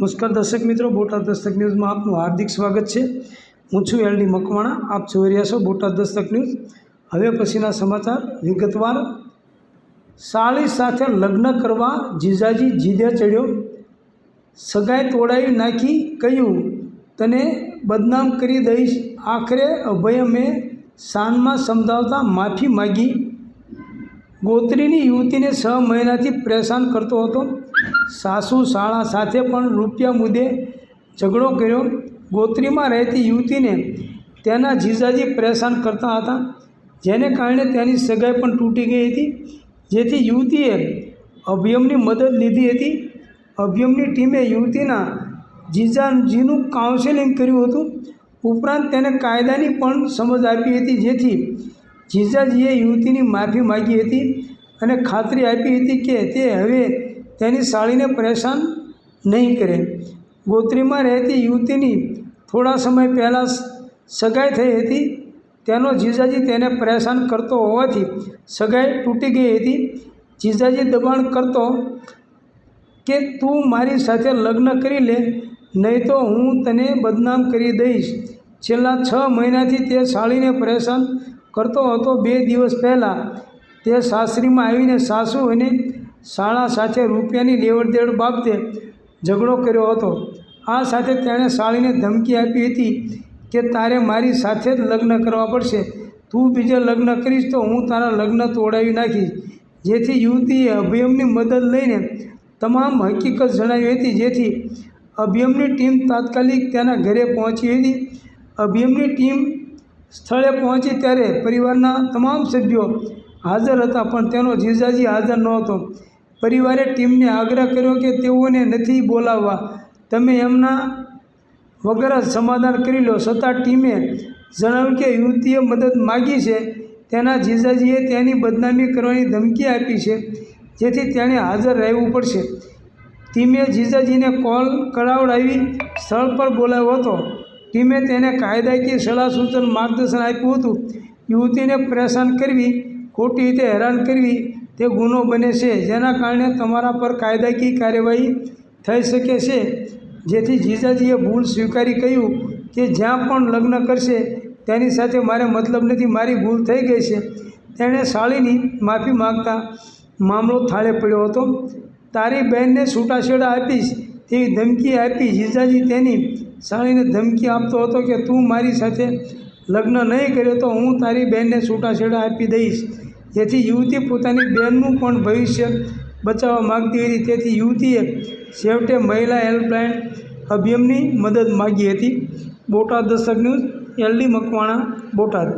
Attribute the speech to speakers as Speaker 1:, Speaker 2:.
Speaker 1: નમસ્કાર દર્શક મિત્રો, બોટાદ દસ્તક ન્યૂઝમાં આપનું હાર્દિક સ્વાગત છે. હું છું એલડી મકવાણા, આપ જોઈ રહ્યા છો બોટાદ દસ્તક ન્યૂઝ. હવે પછીના સમાચાર વિગતવાર. સાળી સાથે લગ્ન કરવા જીજાજી જીદે ચડ્યો. સગાઈ તોડાવી નાખી કહ્યું, તને બદનામ કરી દઈશ. આખરે અભયમે શાનમાં સમજાવતા માફી માગી. ગોત્રીની યુવતીને છ મહિનાથી પરેશાન કરતો હતો. સાસુ શાળા સાથે પણ રૂપિયા મુદ્દે ઝઘડો કર્યો. ગોત્રીમાં રહેતી યુવતીને તેના જીજાજી પરેશાન કરતા હતા, જેને કારણે તેની સગાઈ પણ તૂટી ગઈ હતી. જેથી યુવતીએ અભિયમની મદદ લીધી હતી. અભિયમની ટીમે યુવતીના જીજાજીનું કાઉન્સેલિંગ કર્યું હતું. ઉપરાંત તેને કાયદાની પણ સમજ આપી હતી, જેથી જીજાજીએ યુવતીની માફી માગી હતી અને ખાતરી આપી હતી કે તે હવે તેની સાળીને પરેશાન નહીં કરે. ગોત્રીમાં રહેતી યુવતીની થોડા સમય પહેલાં સગાઈ થઈ હતી. તેનો જીજાજી તેને પરેશાન કરતો હોવાથી સગાઈ તૂટી ગઈ હતી. જીજાજી દબાણ કરતો કે તું મારી સાથે લગ્ન કરી લે, નહીં તો હું તને બદનામ કરી દઈશ. છેલ્લા છ મહિનાથી તે સાળીને પરેશાન કરતો હતો બે દિવસ પહેલાં. તે સાસરીમાં આવીને સાસુ અને શાળા સાથે રૂપિયાની લેવડ દેવડ બાબતે ઝઘડો કર્યો હતો. આ સાથે તેણે સાળીને ધમકી આપી હતી કે તારે મારી સાથે જ લગ્ન કરવા પડશે. તું બીજે લગ્ન કરીશ તો હું તારા લગ્ન તોડાવી નાખીશ. જેથી યુવતીએ અભિયમની મદદ લઈને તમામ હકીકત જણાવી હતી. જેથી અભિયમની ટીમ તાત્કાલિક તેના ઘરે પહોંચી હતી. અભિયમની ટીમ સ્થળે પહોંચી ત્યારે પરિવારના તમામ સભ્યો હાજર હતા, પણ તેનો જીજાજી હાજર નહોતો. પરિવારે ટીમને આગ્રહ કર્યો કે તેઓને નથી બોલાવવા. તમે એમના વગર જ સમાધાન કરી લો. છતાં ટીમે જણાવ્યું કે યુવતીએ મદદ માગી છે. તેના જીજાજીએ તેની બદનામી કરવાની ધમકી આપી છે, જેથી તેણે હાજર રહેવું પડશે. ટીમે જીજાજીને કોલ કરાવડાવી સ્થળ પર બોલાવ્યો હતો. ટીમે તેને કાયદાકીય સલાહ સૂચન માર્ગદર્શન આપ્યું હતું. યુવતીને પરેશાન કરવી, ખોટી રીતે હેરાન કરવી, તે ગુનો બને છે. જેના કારણે તમારા પર કાયદાકીય કાર્યવાહી થઈ શકે છે. જેથી જીજાજીએ ભૂલ સ્વીકારી કહ્યું કે જ્યાં પણ લગ્ન કરશે, તેની સાથે મારે મતલબ નથી, મારી ભૂલ થઈ ગઈ છે. તેણે શાળીની માફી માગતા મામલો થાળે પડ્યો હતો. તારી બહેનને છૂટાછેડા આપીશ, તેવી ધમકી આપી જીજાજી તેની સાળીને ધમકી આપતો હતો કે તું મારી સાથે લગ્ન નહીં કર્યો તો હું તારી બહેનને છૂટાછેડા આપી દઈશ. જેથી યુવતી પોતાની બહેનનું પણ ભવિષ્ય બચાવવા માગતી હતી. તેથી યુવતીએ છેવટે મહિલા હેલ્પલાઇન અભિયમની મદદ માગી હતી. Botad Dastak news, LD Makwana, Botad.